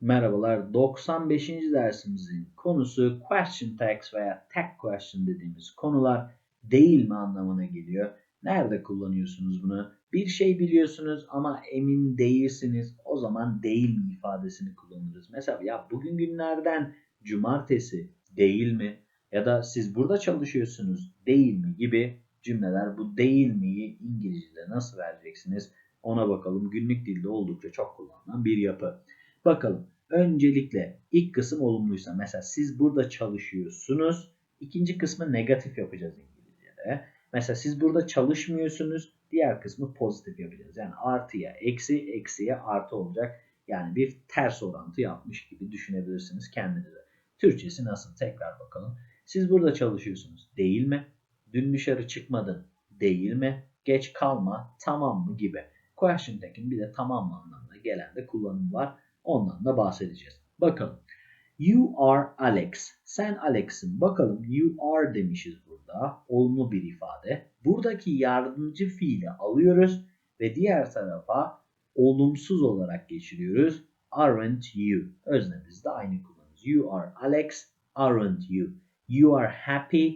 Merhabalar. 95. dersimizin konusu question tags veya tag question dediğimiz konular değil mi anlamına geliyor. Nerede kullanıyorsunuz bunu? Bir şey biliyorsunuz ama emin değilsiniz. O zaman değil mi ifadesini kullanırız. Mesela ya bugün günlerden cumartesi değil mi? Ya da siz burada çalışıyorsunuz değil mi gibi cümleler bu değil mi'yi İngilizce'de nasıl vereceksiniz ona bakalım. Günlük dilde oldukça çok kullanılan bir yapı. Bakalım. Öncelikle ilk kısım olumluysa mesela siz burada çalışıyorsunuz. İkinci kısmı negatif yapacağız İngilizce'de. Mesela siz burada çalışmıyorsunuz. Diğer kısmı pozitif yapacağız. Yani artıya eksi, eksiye artı olacak. Yani bir ters orantı yapmış gibi düşünebilirsiniz kendinize. Türkçesi nasıl? Tekrar bakalım. Siz burada çalışıyorsunuz. Değil mi? Dün dışarı çıkmadın. Değil mi? Geç kalma. Tamam mı? Gibi. Question tag'in bir de tamam mı anlamına gelen de kullanım var. Ondan da bahsedeceğiz. Bakalım. You are Alex. Sen Alex'in. Bakalım you are demişiz burada. Olumlu bir ifade. Buradaki yardımcı fiili alıyoruz ve diğer tarafa olumsuz olarak geçiriyoruz. Aren't you? Öznemizde aynı kullanıyoruz. You are Alex. Aren't you? You are happy.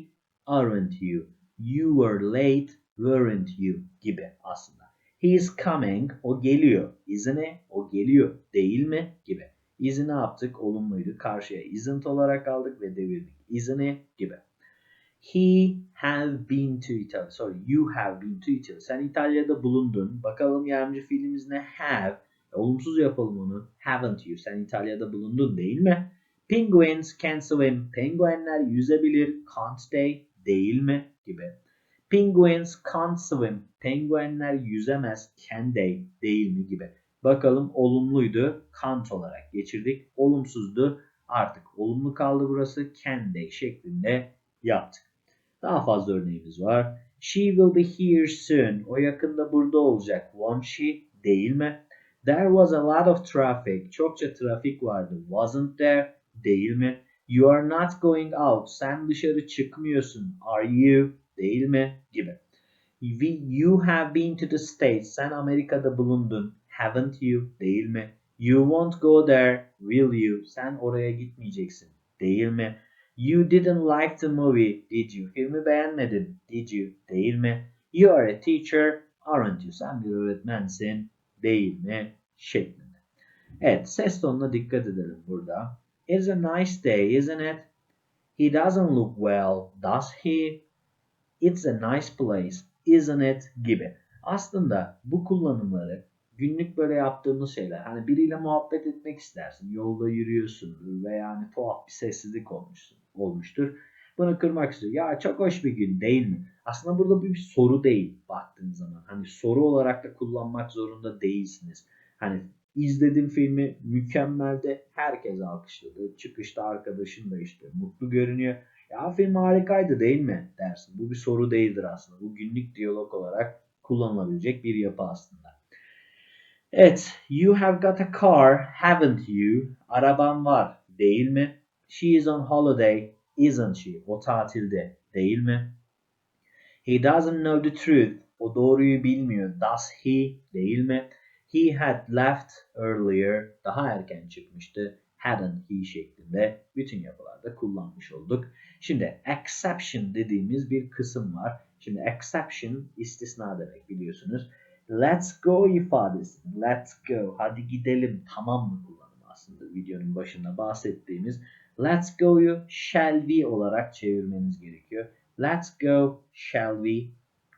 Aren't you? You were late. Weren't you? Gibi aslında. He is coming. O geliyor. Isn't he? O geliyor. Değil mi? Gibi. Is'i ne yaptık? Olumluydu. Karşıya isn't olarak aldık ve devirdik. Isn't he? Gibi. He have been to Italy. Sorry, you have been to Italy. Sen İtalya'da bulundun. Bakalım yardımcı fiilimiz ne? Have. E, olumsuz yapalım onu. Haven't you? Sen İtalya'da bulundun değil mi? Penguins can swim. Penguenler yüzebilir. Can't they? Değil mi? Gibi. Penguins can't swim. Penguenler yüzemez. Can they? Değil mi? Gibi. Bakalım olumluydu. Can't olarak geçirdik. Olumsuzdu. Artık olumlu kaldı burası. Can they şeklinde yaptık. Daha fazla örneğimiz var. She will be here soon. O yakında burada olacak. Won't she? Değil mi? There was a lot of traffic. Çokça trafik vardı. Wasn't there? Değil mi? You are not going out. Sen dışarı çıkmıyorsun. Are you? Değil mi? Gibi. You have been to the States. Sen Amerika'da bulundun. Haven't you? Değil mi? You won't go there. Will you? Sen oraya gitmeyeceksin. Değil mi? You didn't like the movie. Did you? Filmi beğenmedin. Did you? Değil mi? You are a teacher. Aren't you? Sen bir öğretmensin. Değil mi? Şeklinde. Evet ses tonuna dikkat edelim burada. It's a nice day, isn't it? He doesn't look well, does he? It's a nice place, isn't it? gibi. Aslında bu kullanımları günlük böyle yaptığımız şeyler. Hani biriyle muhabbet etmek istersin. Yolda yürüyorsun ve yani tuhaf bir sessizlik olmuşsun, olmuştur. Bunu kırmak istiyor. Ya çok hoş bir gün değil mi? Aslında burada bir soru değil baktığın zaman. Hani soru olarak da kullanmak zorunda değilsiniz. Hani izledim filmi mükemmeldi. Herkes alkışladı. Çıkışta arkadaşın da işte mutlu görünüyor. Ya film harikaydı değil mi dersin. Bu bir soru değildir aslında. Bu günlük diyalog olarak kullanılabilecek bir yapı aslında. Evet, you have got a car, haven't you? Araban var, değil mi? She is on holiday, isn't she? O tatilde, değil mi? He doesn't know the truth. O doğruyu bilmiyor. Does he? Değil mi? He had left earlier. Daha erken çıkmıştı. Hadn't he şeklinde bütün yapılarda kullanmış olduk. Şimdi exception dediğimiz bir kısım var. Şimdi exception istisna demek biliyorsunuz. Let's go ifadesi. Let's go. Hadi gidelim. Tamam mı kullanımı aslında videonun başında bahsettiğimiz. Let's go'yu shall we olarak çevirmeniz gerekiyor. Let's go, shall we?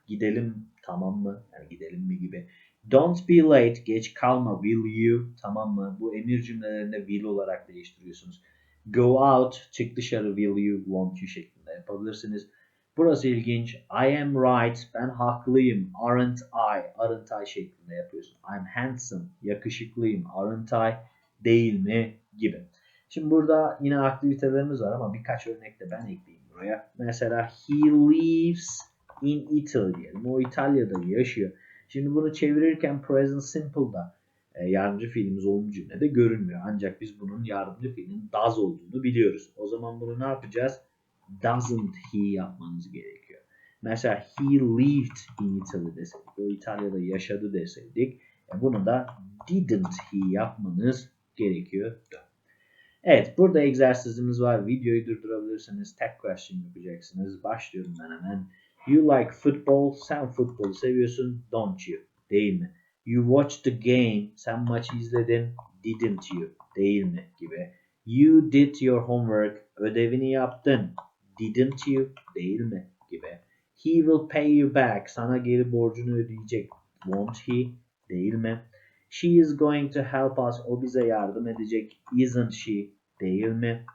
Gidelim tamam mı? Yani gidelim mi gibi. Don't be late. Geç kalma. Will you? Tamam mı? Bu emir cümlelerinde will olarak değiştiriyorsunuz. Go out. Çık dışarı. Will you? Won't you şeklinde yapabilirsiniz. Burası ilginç. I am right. Ben haklıyım. Aren't I? Aren't I şeklinde yapıyorsun. I'm handsome. Yakışıklıyım. Aren't I? Değil mi? Gibi. Şimdi burada yine aktivitelerimiz var ama birkaç örnek de ben ekleyeyim buraya. Mesela he lives in Italy diyelim. O İtalya'da yaşıyor. Şimdi bunu çevirirken present simple'da e, yardımcı fiilimiz olumlu cümlede görünmüyor. Ancak biz bunun yardımcı fiilin does olduğunu biliyoruz. O zaman bunu ne yapacağız? Doesn't he yapmanız gerekiyor. Mesela he lived in Italy deseydik. O İtalya'da yaşadı deseydik. E, bunu da didn't he yapmanız gerekiyor. Evet burada egzersizimiz var. Videoyu durdurabilirsiniz. Tek question yapacaksınız. Başlıyorum ben hemen. You like football. Sen futbolu seviyorsun. Don't you? Değil mi? You watched the game. Sen maçı izledin. Didn't you? Değil mi? Gibi. You did your homework. Ödevini yaptın. Didn't you? Değil mi? Gibi. He will pay you back. Sana geri borcunu ödeyecek. Won't he? Değil mi? She is going to help us. O bize yardım edecek. Isn't she? Değil mi?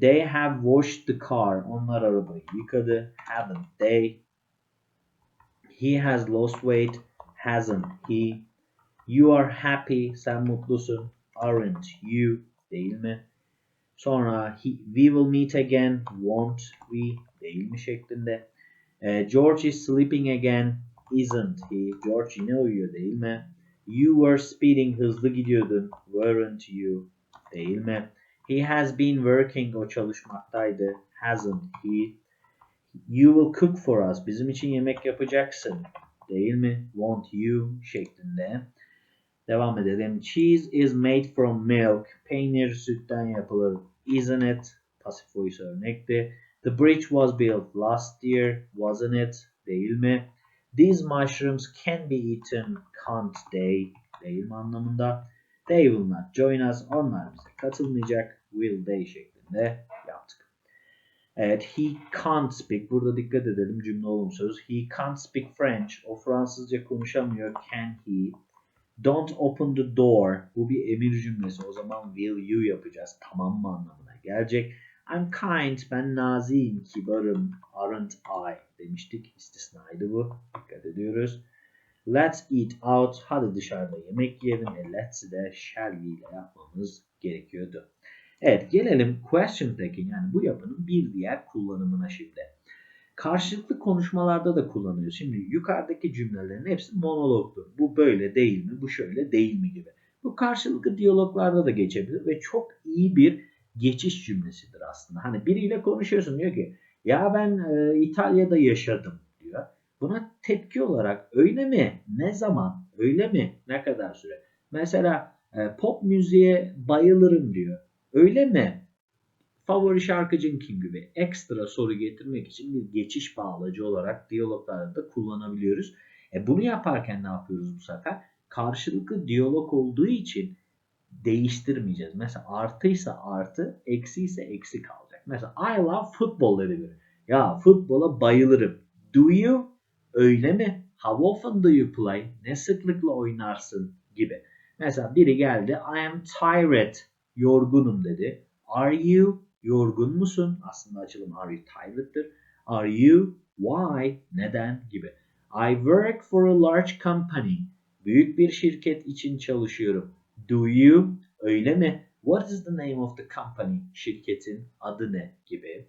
They have washed the car. Onlar arabayı yıkadı. Haven't they? He has lost weight. Hasn't he? You are happy. Sen mutlusun. Aren't you? Değil mi? Sonra he, we will meet again. Won't we? Değil mi şeklinde. Ee, George is sleeping again. Isn't he? George yine uyuyor değil mi? You were speeding. Hızlı gidiyordun. Weren't you? Değil mi? He has been working. O çalışmaktaydı. Hasn't he? You will cook for us. Bizim için yemek yapacaksın. Değil mi? Won't you? şeklinde. Devam edelim. Cheese is made from milk. Peynir sütten yapılır. Isn't it? Pasif voice örnekti. The bridge was built last year. Wasn't it? Değil mi? These mushrooms can be eaten. Can't they? Değil mi anlamında? They will not join us. Onlar bize katılmayacak. Will they şeklinde yaptık. Evet, he can't speak. Burada dikkat edelim cümle olumsuz. He can't speak French. O Fransızca konuşamıyor. Can he? Don't open the door. Bu bir emir cümlesi. O zaman will you yapacağız. Tamam mı anlamına gelecek. I'm kind. Ben naziyim, kibarım. Aren't I? Demiştik. İstisnaydı bu. Dikkat ediyoruz. Let's eat out. Hadi dışarıda yemek yiyelim. E, let's de shall we ile yapmamız gerekiyordu. Evet gelelim question tagging yani bu yapının bir diğer kullanımına şimdi. Karşılıklı konuşmalarda da kullanıyoruz. Şimdi yukarıdaki cümlelerin hepsi monologtur. Bu böyle değil mi? Bu şöyle değil mi gibi. Bu karşılıklı diyaloglarda da geçebilir ve çok iyi bir geçiş cümlesidir aslında. Hani biriyle konuşuyorsun diyor ki ya ben e, İtalya'da yaşadım. Buna tepki olarak öyle mi? Ne zaman? Öyle mi? Ne kadar süre? Mesela e, pop müziğe bayılırım diyor. Öyle mi? Favori şarkıcın kim gibi ekstra soru getirmek için bir geçiş bağlacı olarak diyaloglarda da kullanabiliyoruz. E bunu yaparken ne yapıyoruz bu sefer? Karşılıklı diyalog olduğu için değiştirmeyeceğiz. Mesela artıysa artı, eksi ise eksi kalacak. Mesela I love football dedi biri. Ya futbola bayılırım. Do you? Öyle mi? How often do you play? Ne sıklıkla oynarsın? Gibi. Mesela biri geldi. I am tired. Yorgunum dedi. Are you? Yorgun musun? Aslında açılım are you tired'dır. Are you? Why? Neden? Gibi. I work for a large company. Büyük bir şirket için çalışıyorum. Do you? Öyle mi? What is the name of the company? Şirketin adı ne? Gibi.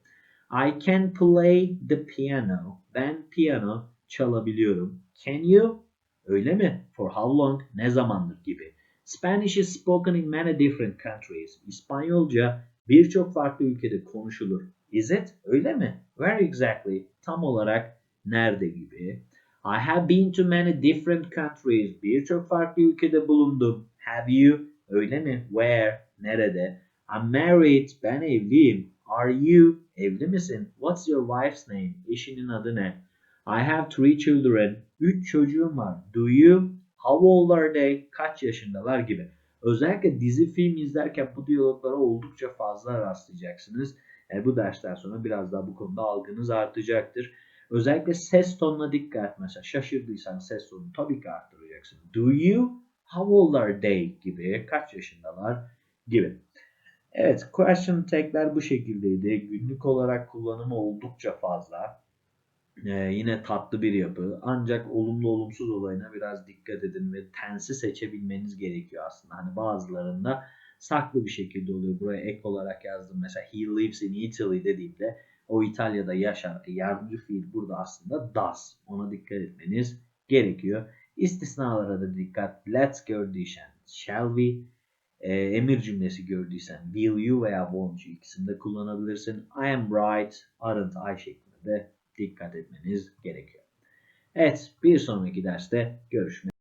I can play the piano. Ben piyano çalabiliyorum. Can you? Öyle mi? For how long? Ne zamandır? Gibi. Spanish is spoken in many different countries. İspanyolca birçok farklı ülkede konuşulur. Is it? Öyle mi? Where exactly? Tam olarak nerede gibi. I have been to many different countries. Birçok farklı ülkede bulundum. Have you? Öyle mi? Where? Nerede? I'm married. Ben evliyim. Are you? Evli misin? What's your wife's name? Eşinin adı ne? I have three children. Üç çocuğum var. Do you? How old are they? Kaç yaşındalar gibi. Özellikle dizi film izlerken bu diyaloglara oldukça fazla rastlayacaksınız. E, bu dersten sonra biraz daha bu konuda algınız artacaktır. Özellikle ses tonuna dikkat. Mesela şaşırdıysan ses tonunu tabii ki arttıracaksın. Do you? How old are they? gibi. Kaç yaşındalar? Gibi. Evet, question tag'ler bu şekildeydi. Günlük olarak kullanımı oldukça fazla. Ee, yine tatlı bir yapı. Ancak olumlu olumsuz olayına biraz dikkat edin ve tensi seçebilmeniz gerekiyor aslında. Hani bazılarında saklı bir şekilde oluyor. Buraya ek olarak yazdım. Mesela he lives in Italy dediğimde o İtalya'da yaşar. E, yardımcı fiil burada aslında does. Ona dikkat etmeniz gerekiyor. İstisnalara da dikkat. Let's gördüysen shall we e, emir cümlesi gördüysen will you veya won't you ikisini de kullanabilirsin. I am right, aren't I şeklinde de dikkat etmeniz gerekiyor. Evet bir sonraki derste görüşmek